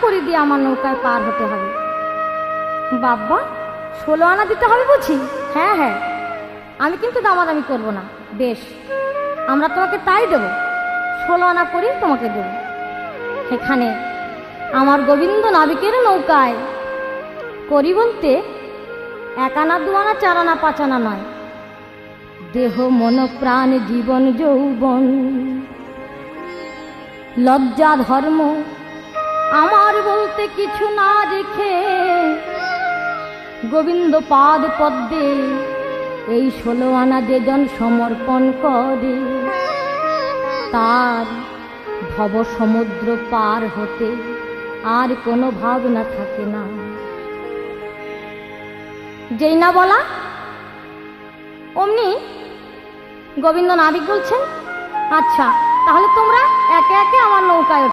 করে দিয়ে আমার নৌকায় পার হতে হবে। বাবা ষোলো আনা দিতে হবে বুঝি? হ্যাঁ হ্যাঁ। আমি কিন্তু দামাদামি করব না। বেশ, আমরা তোমাকে তাই দেব। ষোলো আনা করেই তোমাকে দেব। এখানে আমার গোবিন্দ নাবিকের নৌকায় করি বলতে এক আনা, দু আনা, চার আনা, পাঁচ আনা নয়। দেহ, মন, প্রাণ, জীবন, যৌবন, লজ্জা, ধর্ম আমার বলতে কিছু না রেখে গোবিন্দ পাদ পদ্মে এই ষোলো আনা যেজন সমর্পণ করে। তার ভব সমুদ্র পার হতে আর কোনো ভাবনা থাকে না। যেই না বলা, অমনি গোবিন্দ নাবিক বলছেন আচ্ছা তাহলে তোমরা